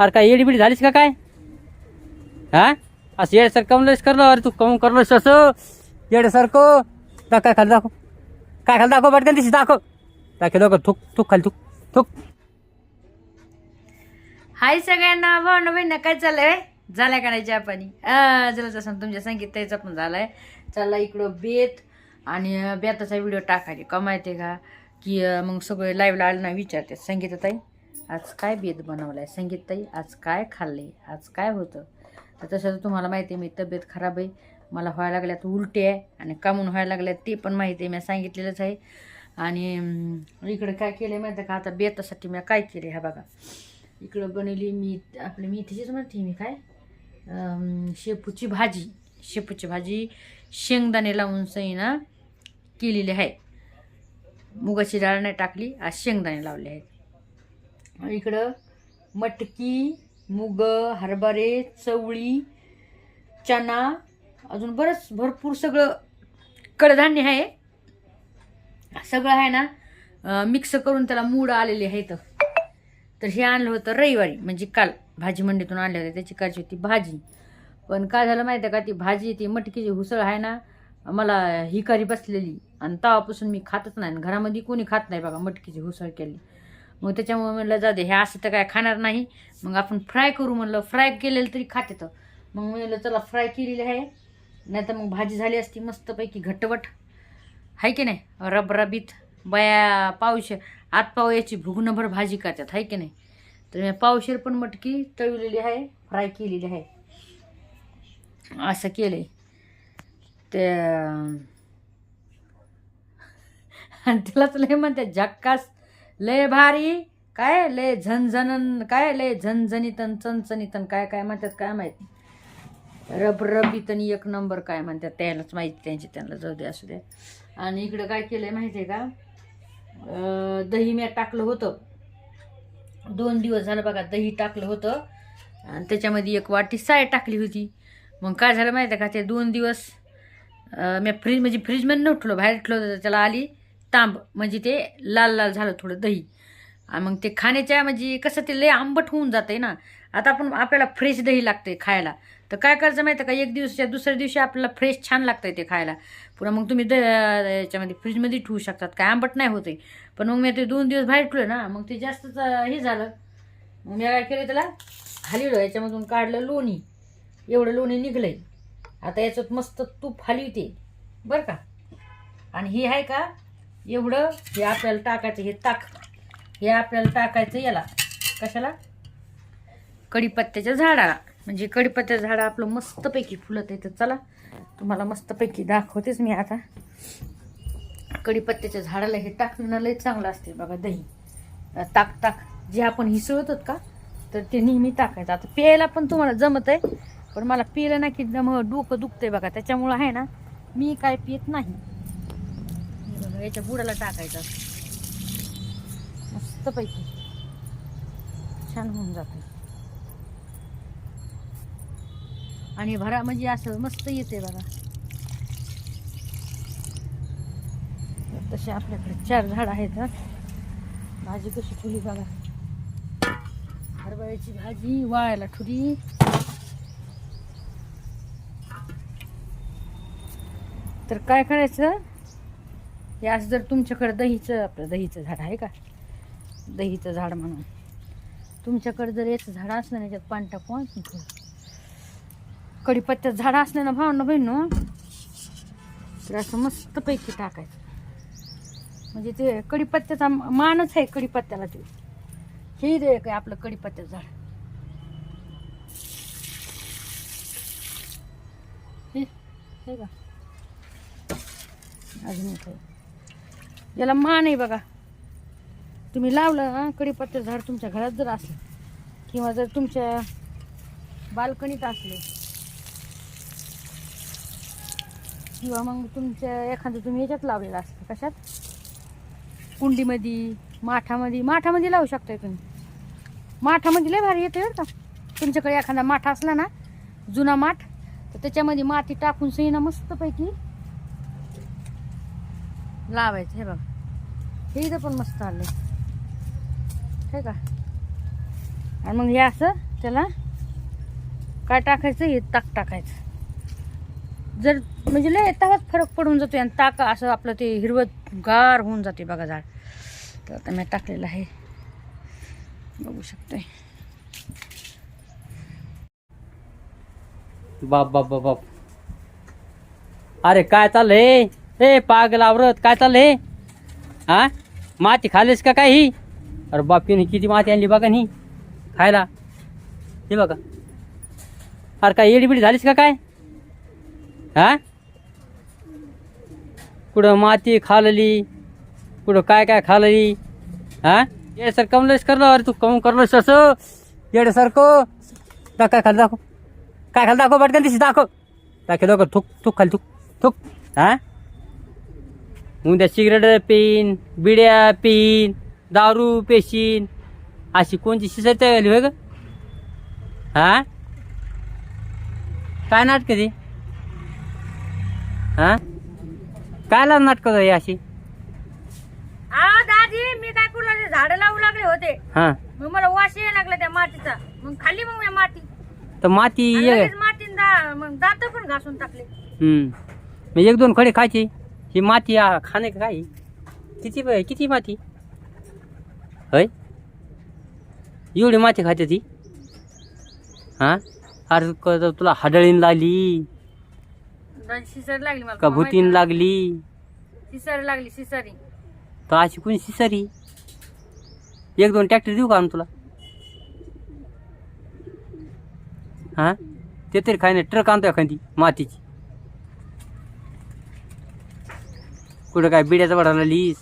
अरे काय एडीबीडी झालीस का काय? हा? असं येड्यासारखं कमलेस करलं अरे तू कम करलोस असं. येड्यासारखं. दा काय खाली दाखव. काय खाली दाखव पटकन दिशी दाखव. दाखव दाखव. थुक थुक खाली थुक थुक. हाय सगळ्यांना भावना बहिणा काय चाललंय? झालाय का नाही चहा पाणी? झालं असं तुमच्या संगीत पण झालाय. चालला इकडं बेत आणि बेताचा व्हिडिओ टाकायचे. कमायते का? की मग सगळे लाईव्हला आलं ना विचारते संगीत ताई आज काय बेत बनवला आहे संगीतताई आज काय खाल्ले आज काय होतं? तर तसं तर तुम्हाला माहिती आहे मी तब्येत खराब आहे. मला व्हायला लागल्यात उलटे आहे आणि कामून व्हायला लागल्यात ते पण माहिती आहे मी सांगितलेलंच आहे. आणि इकडं काय केलं आहे माहिती आहे का? आता बेतासाठी मी काय केले ह्या बघा. इकडं बनवली मी आपली मेथीचीच म्हणते मी काय? शेपूची भाजी. शेपूची भाजी शेंगदाणे लावून सईना केलेली आहे. मुगाची डाळ नाही टाकली आज शेंगदाणे लावले आहेत. इकडं मटकी मुग हरभरे चवळी चना अजून बरंच भरपूर सगळं कडधान्य आहे. सगळं आहे ना मिक्स करून त्याला मूड आलेले आहेत. तर हे आणलं होतं रविवारी म्हणजे काल भाजी मंडीतून आणले होते त्याची करायची होती भाजी. पण काय झालं माहिती आहे का ती भाजी ती मटकीची हुसळ आहे ना मला हिकारी बसलेली. आणि तावापासून मी खातच नाही आणि घरामध्ये कोणी खात नाही बघा मटकीची हुसळ केली. मग त्याच्यामुळे म्हणलं जाऊ दे हे असं तर काय खाणार नाही. मग आपण फ्राय करू म्हणलं फ्राय केलेलं तरी खाते तर मग म्हणलं चला फ्राय केलेली आहे. नाही तर मग भाजी झाली असती मस्तपैकी घटवट. आहे की नाही? रबरबीत बया पावशे आत पाव याची भुगणभर भाजी करतात आहे की नाही? तर मी पावशेर पण मटकी तळलेली आहे फ्राय केलेली आहे. असं केलं ते आणि त्यालाच लय म्हणते झक्कास लय भारी काय लय झणझणन काय लय झणझणीतन चणचणीतन काय काय म्हणतात काय माहीत? रबरबीतन एक नंबर काय म्हणतात त्यालाच माहिती त्यांची त्यांना जाऊ दे असू द्या आणि इकडं काय केलंय माहिती आहे का दही मी टाकलं होतं. दोन दिवस झालं बघा दही टाकलं होतं. आणि त्याच्यामध्ये एक वाटी साय टाकली होती. मग काय झालं माहिती आहे का ते दोन दिवस मी फ्रीज म्हणजे फ्रीजमध्ये नव्हतं उठलो बाहेर ठेवलं होतं त्याला आली. तांब म्हणजे ते लाल लाल झालं थोडं दही. मग ते खाण्याच्या म्हणजे कसं ते लय आंबट होऊन जातंय ना. आता आपण आपल्याला फ्रेश दही लागतंय खायला. तर काय करायचं माहिती आहे का? एक दिवसाच्या दुसऱ्या दिवशी आपल्याला फ्रेश छान लागतंय ते खायला. पुन्हा मग तुम्ही द याच्यामध्ये फ्रीजमध्ये ठेवू शकतात. काय आंबट नाही होते पण मग मी ते दोन दिवस बाहेर ठेवलं ना मग ते जास्तच हे झालं. मग मी काय केलं त्याला? हलवलं. याच्यामधून काढलं लोणी. एवढं लोणी निघलंय. आता याच्यात मस्त तूप हलवते बरं का? आणि हे आहे का? एवढं हे आपल्याला टाकायचं हे ताक. हे आपल्याला टाकायचं याला. कशाला? कडीपत्त्याच्या झाडाला. म्हणजे कडीपत्त्याचं झाड आपलं मस्तपैकी फुलत आहे तर चला तुम्हाला मस्तपैकी दाखवतेच मी आता. कडीपत्त्याच्या झाडाला हे टाकणं लय चांगलं असते बघा दही. ताक ताक. जे आपण हिसळतात का तर ते नेहमी टाकायचं. आता प्यायला पण तुम्हाला जमत आहे पण मला पिलं ना की जम डोकं दुखतंय बघा. त्याच्यामुळं आहे ना मी काय पित नाही. याच्या बुडाला टाकायचं. मस्त मस्तपैकी. छान होऊन जाते आणि भरा म्हणजे असं मस्त येते बघा. तसे आपल्याकडे चार झाड आहेत भाजी कशी फुली बघा. हरभऱ्याची भाजी वाळायला ठुली. तर काय करायचं? हे असं जर तुमच्याकडे दहीचं आपलं दहीचं झाड आहे का? दहीचं झाड म्हणून. तुमच्याकडे जर याचं झाड असलं ना याच्यात पान टाकून कडीपत्त्याचं झाड असलं ना भावना बहिण तर असं मस्तपैकी टाकायचं. म्हणजे ते कडीपत्त्याचा मानच आहे कडीपत्त्याला ते. हे दे काय आपलं कडीपत्त्याचं झाड. हे का अजून काही याला मान आहे बघा. तुम्ही लावलं ना कडीपत्त्याचं झाड तुमच्या घरात जर असलं किंवा जर तुमच्या बाल्कनीत असले किंवा मग तुमच्या एखादं तुम्ही याच्यात लावलेलं असतं कशात? कुंडीमध्ये माठामध्ये माठामध्ये लावू शकताय तुम्ही. माठामध्ये लय भारी येते बरं का. तुमच्याकडे एखादा माठा असला ना जुना माठ तर त्याच्यामध्ये माती टाकून सही ना मस्तपैकी लावायचं हे बघा. हे इथं पण मस्त आलं हे का? आणि मग हे असं त्याला काय टाकायचं? हे ताक टाकायचं. जर म्हणजे लय ताकद फरक पडून जातो आणि ताक असं आपलं ते हिरवत गार होऊन जाते बघा झाड. तर आता मी टाकलेलं आहे. बघू शकतोय. बाप बाप बाप बाप. अरे काय चाललंय? ए, पागल आवरत, काय चाललंय? हा? माती खाल्लीस का काय ही? अरे बापीने किती माती आणली बघा नी. खायला. हे बघा. अरे काय एडीबिडी झालीस का काय? हा? कुठं माती खालली? कुठं काय काय खालली? हा? ये सर कमलेश करलं, अरे तू कम करलोस असं. येड्यासारखं. दाख, काय खाली दाखव. काय खाली दाखव, पटकन दिशी दाखव. दाखव दाखव. थुक थुक खाली, थुक थुक. हा? उद्या सिगरेट पिन बिड्या पिन दारू पेशीन. अशी कोणची शिसाय तयारी होय ग? हा? काय नाटक ती? हा? काय लाव नाटक अशी? आ दादी मी काय लागले झाडं लावू लागले होते. हा. मग मला वास यायला लागला त्या मातीचा. मग खाल्ली मग मी माती. तर माती आणि लगेच मातीन दा- मग दात पण घासून टाकले. हम्म. मग एक दोन खडे खायचे? ही माती आ, खाणे का काय किती किती माती? होय? एवढी माती खाते ती? हा? अरे क- तुला हाडळीन लागली. लागली मला का भूतीन लागली? सिसर लागली सिसरी तर अशी कोणी शिसरी? एक दोन ट्रॅक्टर देऊ का तुला? हा? ते तरी काय नाही ट्रक आणतो एखादी मातीची. कुठं काय बिड्याचा वाढायला लिहिस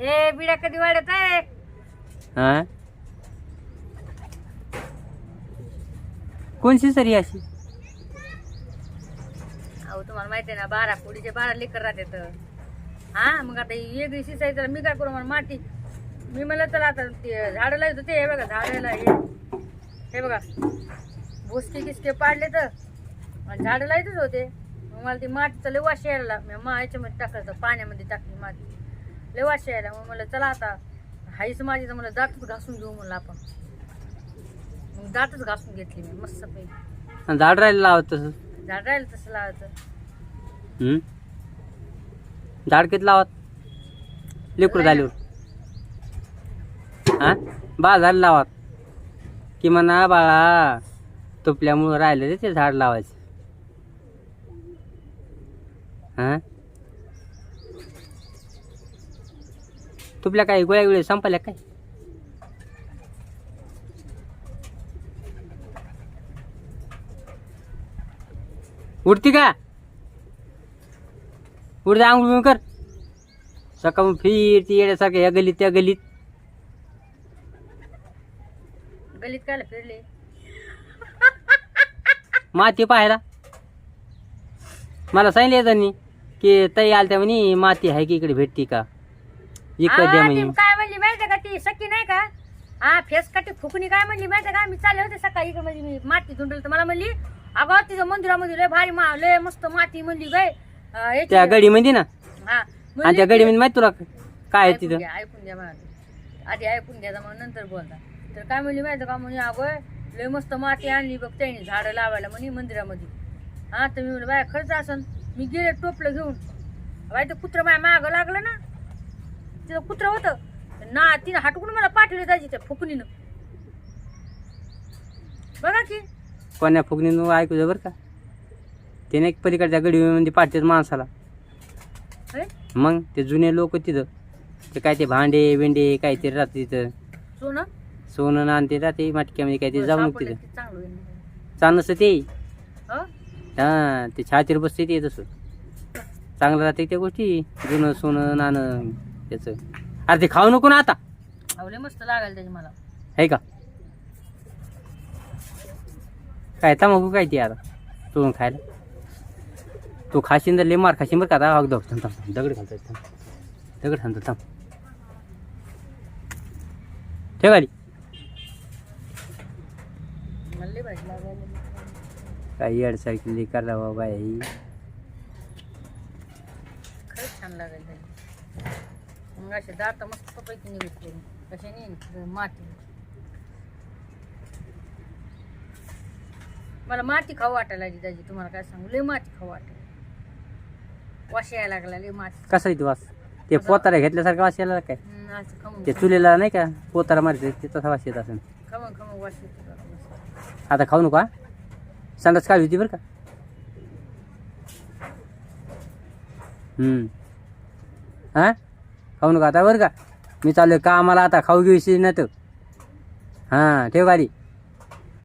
ए बिड्या कधी वाढत आहे? हा? कोणची सरी अशी? अहो तुम्हाला माहिती आहे ना बारा कोडीचे बारा लेकर राहतात हा मग आता ही वेगळी शिसाई तर मी काय करू मला माती. मी मला चला आता ते झाडं लावतो ते हे बघा झाडाला हे हे बघा भुसके किसके पाडले तर. आणि झाडं लावतच होते. मग मला ती मातीचा लय वास यायला. मी मा याच्यामध्ये टाकायचं पाण्यामध्ये टाकली माती. लय वास यायला. मग मला चला आता हाईच माझी तर मला दातच घासून घेऊ म्हणलं आपण. मग दातच घासून घेतली मी मस्त पैकी. झाड राहिलं लावत तसं? झाड राहिलं तसं लावायचं. हम्म? झाड किती लावत? लेकरू झाल्यावर. हा? बा झाड लावत. की म्हणा बाळा तुपल्यामुळं राहिलं रे ते झाड लावायचं. हा? तुपल्या काय गोळ्या गोळ्या संपल्या काय? उडती का? उडते आंघोळ कर. सकाळून फिरती येण्यासारखं या गलीत त्या गलीत गलीत काय फिरले? माती पाहायला. मला सांगितलं त्यांनी की ताई आलत्या म्हणे माती आहे की इकडे भेटती का? इकडे द्या म्हणे. काय म्हणली माहिती का ती? सखी नाही का? हा फेस काटी फुकणी काय म्हणली माहिती का? मी चालले होते सकाळी इकडे म्हणजे मी माती धुंडल तर मला म्हणली अगं तिचं मंदिरामध्ये लय भारी मा लय मस्त माती म्हणली अं, याची- त्या गडीमध्ये ना? हा. आणि त्या ती- गडीमध्ये माहिती तुला काय आहे ऐकून तिथं? घ्या, ऐकून घ्या मला आधी ऐकून घ्या मग नंतर बोलता. तर काय म्हणली माहिती का म्हणजे अगं लय मस्त माती आणली बघ त्याने झाडं लावायला म्हणे मंदिरामध्ये. हा तर मी म्हणलं बाय खर्च असन. मी गेले टोपलं घेऊन. बाय ते कुत्रं माझ्या मागं लागलं ना. तिथं कुत्रं होतं. ना तिने हटकून मला पाठवले त्याची त्या फुकणीनं. बघा की. कोण्या फुगणीनं ऐकू दे बरं का. त्याने एक पलीकडच्या गडीमध्ये पाठतात माणसाला. हे? मग ते जुने लोक तिथं. ते काय ते भांडे बिंडे काहीतरी राहते तिथं. सोनं? सोनं नान ते राहते मटक्यामध्ये काय ते जाऊ नको सापडलं तिथं चांगलं ते? हा ते छातीवर बसते ते तसं. चांगलं राहते त्या गोष्टी जुनं सोनं नाणं त्याचं. अरे ते खाऊ नको ना आता. लय मस्त लागायला त्याची मला. आहे का? काय तंबाखू काय ते आता? तोडून खायला. तू खाशीन तर लय मार खाशीन बरं का आता. अगदी थांब. दगड घालतो थांब. दगड घालतो थांब. ठेव आली मला लय भारी लागायला काय येडसारखी करावं बाई खरंच छान लागायला त्याची मग असे दात मस्त पैकी निघत कसे नाही माती. मला माती खाऊ वाटायला लागली दाजी तुम्हाला काय सांगू? लय माती खाऊ वाटायला वाश यायला लागला लय माती. कसा आहे तू वास? ते पोतारा घेतल्यासारखा वास यायला काय? हम्म, असं खमंग ते चुलीला नाही का? पोतारा मारते ते तसा वास येत असेल. खमंग खमंग वाश येतो. आता खाऊ नका संडास काय होती बरं का? हम्म. हा? खाऊ नका आता बरं का? मी चाललो का आम्हाला आता खाऊ घेऊ नाही तर हां ठेव गाडी.